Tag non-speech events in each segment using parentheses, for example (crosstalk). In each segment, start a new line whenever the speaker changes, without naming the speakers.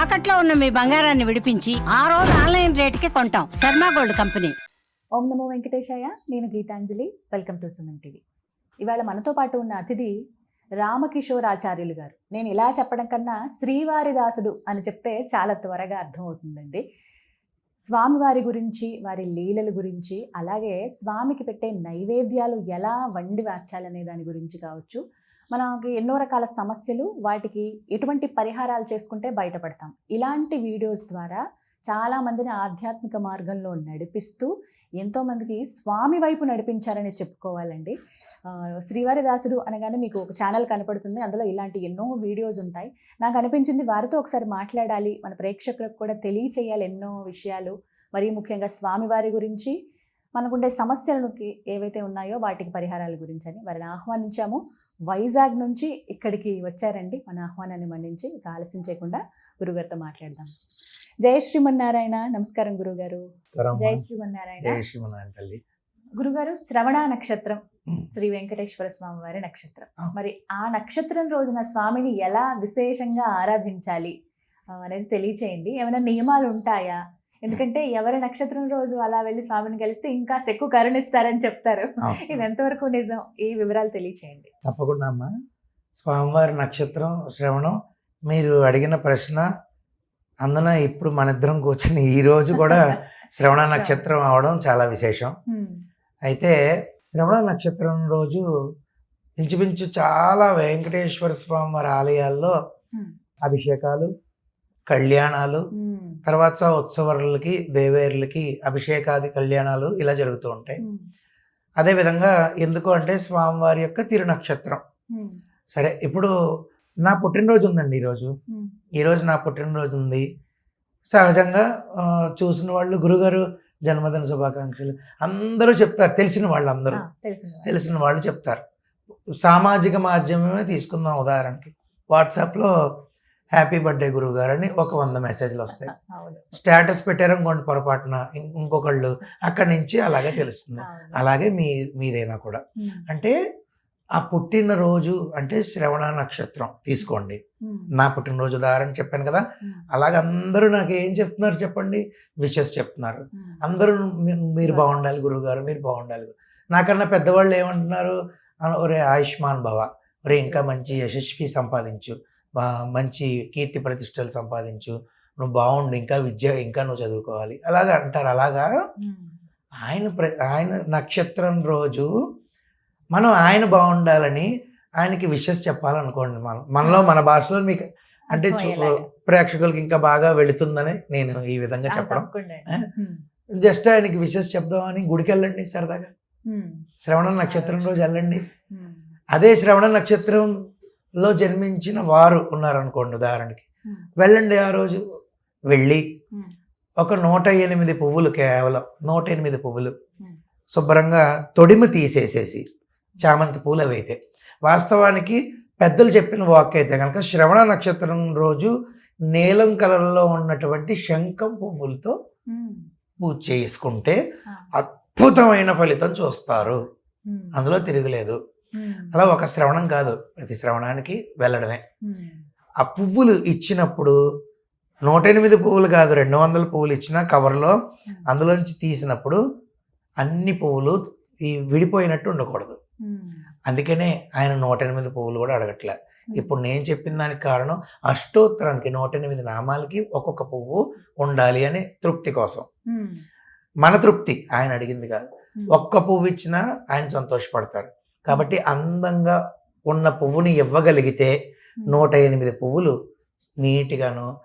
తాకట్లో ఉన్న మీ బంగారాన్ని విడిపించి ఆ రోజు ఆన్లైన్ రేటుకి కొంటాం. Sharma gold company.
ఓం నమో వెంకటేశాయ. నేను Geetanjali. Welcome to Suman TV. ఇవాళ మనతో పాటు ఉన్న అతిథి రామకిషోర్ ఆచార్యులు గారు. నేను ఇలా చెప్పడం కన్నా శ్రీవారి దాసుడు అని చెప్తే చాలా త్వరగా అర్థమవుతుందండి. స్వామివారి గురించి వారి లీలల గురించి అలాగే స్వామికి పెట్టే నైవేద్యాలు ఎలా వండి వార్చాలనే దాని గురించి కావచ్చు. మనకి ఎన్నో రకాల సమస్యలు వాటికి ఎటువంటి పరిహారాలు చేసుకుంటే బయటపడతాం. ఇలాంటి వీడియోస్ ద్వారా చాలామందిని ఆధ్యాత్మిక మార్గంలో నడిపిస్తూ ఎంతోమందికి స్వామి వైపు నడిపించారని చెప్పుకోవాలండి. శ్రీవారి దాసుడు అనగానే మీకు ఒక ఛానల్ కనపడుతుంది. అందులో ఇలాంటి ఎన్నో వీడియోస్ ఉంటాయి. నాకు అనిపించింది వారితో ఒకసారి మాట్లాడాలి. మన ప్రేక్షకులకు కూడా తెలియచేయాలి ఎన్నో విషయాలు. మరీ ముఖ్యంగా స్వామివారి గురించి మనకుండే సమస్యలకి ఏవైతే ఉన్నాయో వాటికి పరిహారాల గురించి అని వారిని ఆహ్వానించాము. వైజాగ్ నుంచి ఇక్కడికి వచ్చారండి. మన ఆహ్వానాన్ని మన్నించి ఇక ఆలస్యం చేయకుండా గురుగారితో మాట్లాడదాం. జయ శ్రీమన్నారాయణ. నమస్కారం గురుగారు. జయ శ్రీమన్నారాయణ.
తల్లి.
గురుగారు శ్రవణ నక్షత్రం. శ్రీ వెంకటేశ్వర స్వామి వారి నక్షత్రం. మరి ఆ నక్షత్రం రోజున స్వామిని ఎలా విశేషంగా ఆరాధించాలి? అనేది తెలియచేయండి. ఏమైనా నియమాలు ఉంటాయా? ఎందుకంటే ఎవరి నక్షత్రం రోజు అలా వెళ్ళి స్వామిని కలిస్తే ఇంకా ఎక్కువ కరుణిస్తారని చెప్తారు. ఇది ఎంతవరకు నిజం? ఈ వివరాలు తెలియచేయండి.
తప్పకుండా అమ్మా. స్వామివారి నక్షత్రం శ్రవణం మీరు అడిగిన ప్రశ్న అందున ఇప్పుడు మన ఇద్దరం కూర్చుని ఈ రోజు కూడా (laughs) శ్రవణ నక్షత్రం అవడం చాలా విశేషం. అయితే శ్రవణ నక్షత్రం రోజు ఇంచుమించు చాలా వెంకటేశ్వర స్వామి వారి ఆలయాల్లో. అభిషేకాలు కళ్యాణాలు. తర్వాత ఉత్సవాలకి దేవేరులకి అభిషేకాది కళ్యాణాలు ఇలా జరుగుతూ ఉంటాయి. అదేవిధంగా ఎందుకు అంటే స్వామివారి యొక్క తిరునక్షత్రం. సరే ఇప్పుడు నా పుట్టినరోజు ఉందండి ఈరోజు. ఈరోజు నా పుట్టినరోజు ఉంది. సహజంగా చూసిన వాళ్ళు గురుగారు జన్మదిన శుభాకాంక్షలు అందరూ చెప్తారు. తెలిసిన వాళ్ళు. అందరూ తెలిసిన వాళ్ళు చెప్తారు. సామాజిక మాధ్యమమే తీసుకుందాం ఉదాహరణకి. వాట్సాప్లో హ్యాపీ బర్త్డే గురుగారు అని ఒక వంద మెసేజ్లు వస్తాయి. (laughs) స్టేటస్ పెట్టారనుకోండి పొరపాటున ఇంకొకళ్ళు అక్కడి నుంచి అలాగే తెలుస్తుంది. అలాగే మీ మీదైనా కూడా. అంటే ఆ పుట్టినరోజు అంటే శ్రవణ నక్షత్రం తీసుకోండి. నా పుట్టినరోజు ఉదాహరణ చెప్పాను కదా. అలాగే అందరూ నాకు ఏం చెప్తున్నారు చెప్పండి? విషెస్ చెప్తున్నారు. అందరూ మీరు బాగుండాలి గురువుగారు మీరు బాగుండాలి. నాకన్నా పెద్దవాళ్ళు ఏమంటున్నారు? "అన- ఒరే ఆయుష్మాన్ భవ ఒరే ఇంకా మంచి యశస్వి సంపాదించు. మంచి కీర్తి ప్రతిష్టలు సంపాదించు నువ్వు బాగుండు ఇంకా విద్య ఇంకా నువ్వు చదువుకోవాలి అలాగా అంటారు అలాగా. ఆయన ప్ర ఆయన నక్షత్రం రోజు మనం ఆయన బాగుండాలని ఆయనకి విషెస్ చెప్పాలనుకోండి మనం మనలో మన భాషలో మీకు అంటే. ప్రేక్షకులకి ఇంకా బాగా వెళుతుందని నేను ఈ విధంగా చెప్పడం. జస్ట్ ఆయనకి విషెస్ చెప్దామని గుడికి వెళ్ళండి సరదాగా. శ్రవణ నక్షత్రం రోజు వెళ్ళండి. అదే శ్రవణ నక్షత్రంలో జన్మించిన వారు ఉన్నారనుకోండి ఉదాహరణకి. వెళ్ళండి ఆ రోజు వెళ్ళి. ఒక నూట ఎనిమిది పువ్వులు కేవలం నూట ఎనిమిది పువ్వులు. శుభ్రంగా తొడిమ తీసేసేసి చామంతి పూలు అవి అయితే వాస్తవానికి పెద్దలు చెప్పిన వాక్ అయితే కనుక శ్రవణ నక్షత్రం రోజు నీలం కలర్లో ఉన్నటువంటి శంఖం పువ్వులతో. పూజ చేసుకుంటే. అద్భుతమైన ఫలితం చూస్తారు. అందులో తిరగలేదు. అలా ఒక శ్రవణం కాదు. ప్రతి శ్రవణానికి వెళ్ళడమే. ఆ పువ్వులు ఇచ్చినప్పుడు నూట ఎనిమిది పువ్వులు కాదు రెండు వందల పువ్వులు ఇచ్చిన కవర్లో అందులోంచి తీసినప్పుడు అన్ని పువ్వులు ఈ విడిపోయినట్టు ఉండకూడదు. అందుకనే ఆయన నూట ఎనిమిది పువ్వులు కూడా అడగట్లే. ఇప్పుడు నేను చెప్పిన దానికి కారణం అష్టోత్తరానికి నూట ఎనిమిది నామాలకి ఒక్కొక్క పువ్వు ఉండాలి అని తృప్తి కోసం. మన తృప్తి ఆయన అడిగింది కాదు. ఒక్క పువ్వు ఇచ్చినా ఆయన సంతోషపడతారు. కాబట్టి అందంగా ఉన్న పువ్వుని ఇవ్వగలిగితే నూట ఎనిమిది పువ్వులు నీట్గాను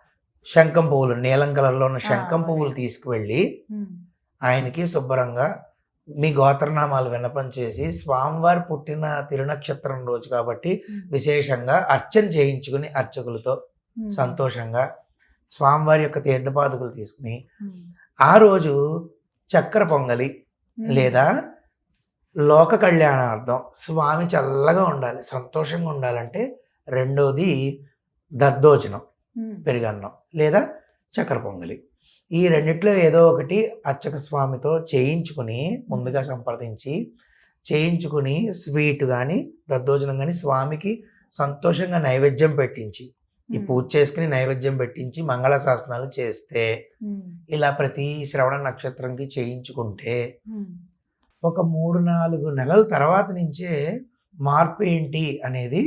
శంఖం పువ్వులు నీలం కలర్లో ఉన్న శంఖం పువ్వులు. తీసుకువెళ్ళి. ఆయనకి శుభ్రంగా మీ గోత్రనామాలు విన్నపం చేసి స్వామివారి పుట్టిన తిరునక్షత్రం రోజు కాబట్టి. విశేషంగా అర్చన చేయించుకుని అర్చకులతో. సంతోషంగా స్వామివారి యొక్క తీర్థపాదుకులు తీసుకుని. ఆ రోజు చక్కెర పొంగలి. లేదా లోక కళ్యాణార్థం స్వామి చల్లగా ఉండాలి సంతోషంగా ఉండాలంటే రెండోది దద్దోజనం. పెరుగన్నం లేదా చక్కెర పొంగలి. ఈ రెండిట్లో ఏదో ఒకటి అర్చక స్వామితో చేయించుకుని ముందుగా సంప్రదించి చేయించుకుని స్వీట్ కానీ దద్దోజనం కానీ స్వామికి సంతోషంగా నైవేద్యం పెట్టించి ఈ పూజ చేసుకుని నైవేద్యం పెట్టించి మంగళ శాసనాలు చేస్తే ఇలా ప్రతి శ్రవణ నక్షత్రంకి చేయించుకుంటే ఒక మూడు నాలుగు నెలల తర్వాత నుంచే మార్పు ఏంటి అనేది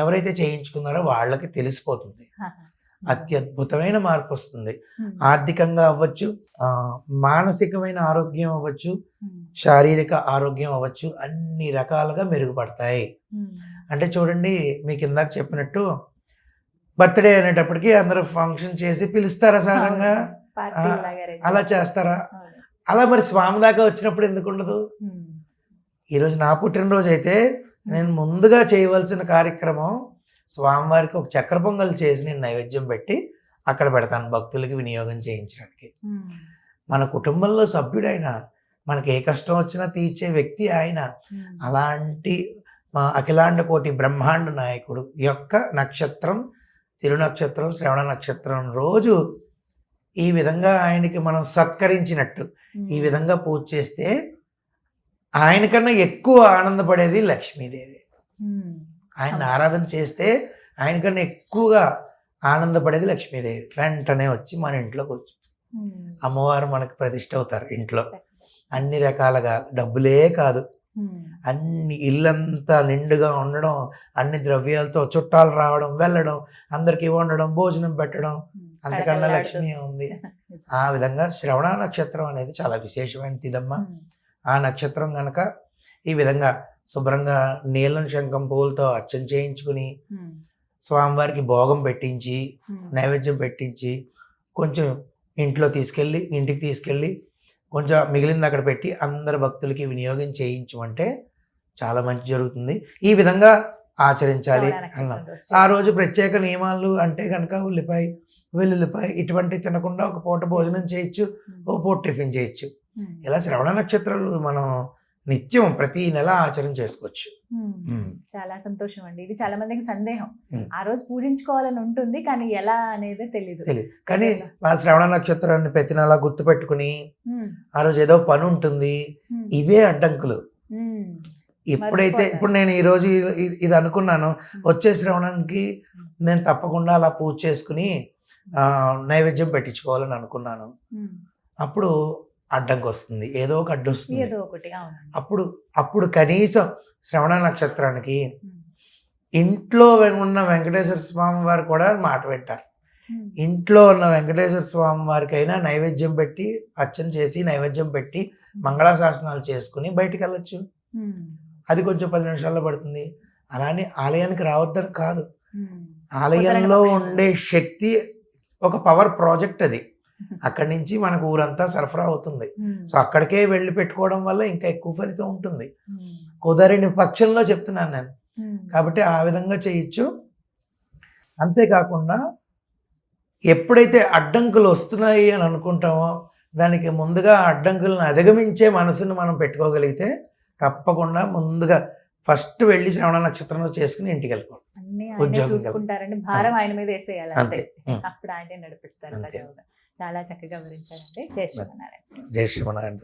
ఎవరైతే చేయించుకున్నారో వాళ్ళకి తెలిసిపోతుంది. అత్యద్భుతమైన మార్పు వస్తుంది. ఆర్థికంగా అవ్వచ్చు మానసికమైన ఆరోగ్యం అవ్వచ్చు శారీరక ఆరోగ్యం అవ్వచ్చు అన్ని రకాలుగా మెరుగుపడతాయి. అంటే చూడండి మీకు ఇందాక చెప్పినట్టు బర్త్డే అనేటప్పటికి అందరూ ఫంక్షన్ చేసి పిలుస్తారా
arrange
అలా
చేస్తారు.
అలా మరి స్వామి దాకా వచ్చినప్పుడు ఎందుకు ఉండదు?
ఉమ్,
ఈరోజు నా పుట్టినరోజు అయితే నేను ముందుగా చేయవలసిన కార్యక్రమం స్వామివారికి ఒక చక్కెర పొంగల్ చేసి నేను నైవేద్యం పెట్టి అక్కడ పెడతాను భక్తులకి వినియోగం చేయించడానికి.
ఉమ్,
మన కుటుంబంలో సభ్యుడైన మనకి ఏ కష్టం వచ్చినా తీర్చే వ్యక్తి ఆయన.
ఉమ్.
అలాంటి మా అఖిలాండ కోటి బ్రహ్మాండ నాయకుడు యొక్క నక్షత్రం తిరునక్షత్రం శ్రవణ నక్షత్రం రోజు ఈ విధంగా ఆయనకి మనం సత్కరించినట్టు ఈ విధంగా పూజ చేస్తే ఆయనకన్నా ఎక్కువ ఆనందపడేది లక్ష్మీదేవి. ఆయన. ఆరాధన చేస్తే ఆయనకన్నా ఎక్కువగా ఆనందపడేది లక్ష్మీదేవి. వెంటనే వచ్చి మన ఇంట్లోకి వచ్చి. అమ్మవారు మనకు ప్రతిష్ట అవుతారు ఇంట్లో. అన్ని రకాలుగా డబ్బులే కాదు. అన్ని ఇల్లంతా నిండుగా ఉండడం అన్ని ద్రవ్యాలతో చుట్టాలు రావడం వెళ్ళడం అందరికీ వండడం భోజనం పెట్టడం. అంతకన్నా. లక్ష్మి ఉంది. (laughs) ఆ విధంగా శ్రవణ నక్షత్రం అనేది చాలా విశేషమైన తిదమ్మ ఆ నక్షత్రం గనక ఈ విధంగా శుభ్రంగా నీలం శంఖం పువ్వులతో అర్చన చేయించుకుని స్వామివారికి భోగం పెట్టించి. నైవేద్యం పెట్టించి కొంచెం ఇంట్లో తీసుకెళ్ళి ఇంటికి తీసుకెళ్ళి కొంచెం మిగిలింది అక్కడ పెట్టి అందరు భక్తులకి వినియోగం చేయించమంటే చాలా మంచి జరుగుతుంది ఈ విధంగా ఆచరించాలి అన్నాం. ఆ రోజు ప్రత్యేక నియమాలు అంటే కనుక ఉల్లిపాయ వెల్లుల్లిపాయ ఇటువంటి తినకుండా ఒక పూట భోజనం చేయొచ్చు ఓ పూట టిఫిన్ చేయొచ్చు. ఇలా శ్రవణ నక్షత్రాలు మనం నిత్యం ప్రతి నెల ఆచరణ చేసుకోవచ్చు.
చాలా సంతోషం అండి. ఇది చాలా మందికి సందేహం. ఆ రోజు పూజించుకోవాలని ఉంటుంది కానీ ఎలా అనేది తెలియదు
తెలియదు కానీ మన శ్రవణ నక్షత్రాన్ని ప్రతి నెల గుర్తు పెట్టుకుని ఆ రోజు ఏదో పని ఉంటుంది. ఇవే అడ్డంకులు. ఎప్పుడైతే. ఇప్పుడు నేను ఈ రోజు ఇది- అనుకున్నాను వచ్చే శ్రవణానికి నేను తప్పకుండా అలా పూజ చేసుకుని నైవేద్యం పెట్టించుకోవాలని అనుకున్నాను. అప్పుడు అడ్డంకి వస్తుంది ఏదో ఒక అడ్డు వస్తుంది
ఏదో ఒకటి అవును
అప్పుడు అప్పుడు కనీసం శ్రవణ నక్షత్రానికి ఇంట్లో ఉన్న వెంకటేశ్వర స్వామి వారు కూడా మాట వింటారు.
ఉమ్,
ఇంట్లో ఉన్న వెంకటేశ్వర స్వామి వారికైనా నైవేద్యం పెట్టి అర్చన చేసి నైవేద్యం పెట్టి మంగళాశాసనాలు చేసుకుని బయటికి వెళ్ళొచ్చు. అది కొంచెం పది నిమిషాల్లో పడుతుంది. అలానే ఆలయానికి రావద్దని కాదు. ఆలయంలో. ఉండే శక్తి ఒక పవర్ ప్రాజెక్ట్ అది. (laughs) అక్కడి నుంచి మనకు ఊరంతా సరఫరా అవుతుంది. సో అక్కడికే వెళ్ళి పెట్టుకోవడం వల్ల ఇంకా ఎక్కువ ఫలితం ఉంటుంది. కుదరని పక్షంలో చెప్తున్నాను నేను. కాబట్టి ఆ విధంగా చేయొచ్చు. అంతేకాకుండా ఎప్పుడైతే అడ్డంకులు వస్తున్నాయి అని అనుకుంటామో దానికి ముందుగా అడ్డంకులను అధిగమించే మనసును మనం పెట్టుకోగలిగితే తప్పకుండా ముందుగా ఫస్ట్ వెళ్ళి శ్రవణ నక్షత్రంలో చేసుకుని ఇంటికి కదా.
చూసుకుంటారండి. భారం ఆయన మీద వేసేయాలి అంతే.
అంతే. ఉం.
అప్పుడు ఆయనే నడిపిస్తారు చాలా చక్కగా వివరించారండి. జయ శ్రీమన్నారాయణ.
జై శ్రీమనారాయణ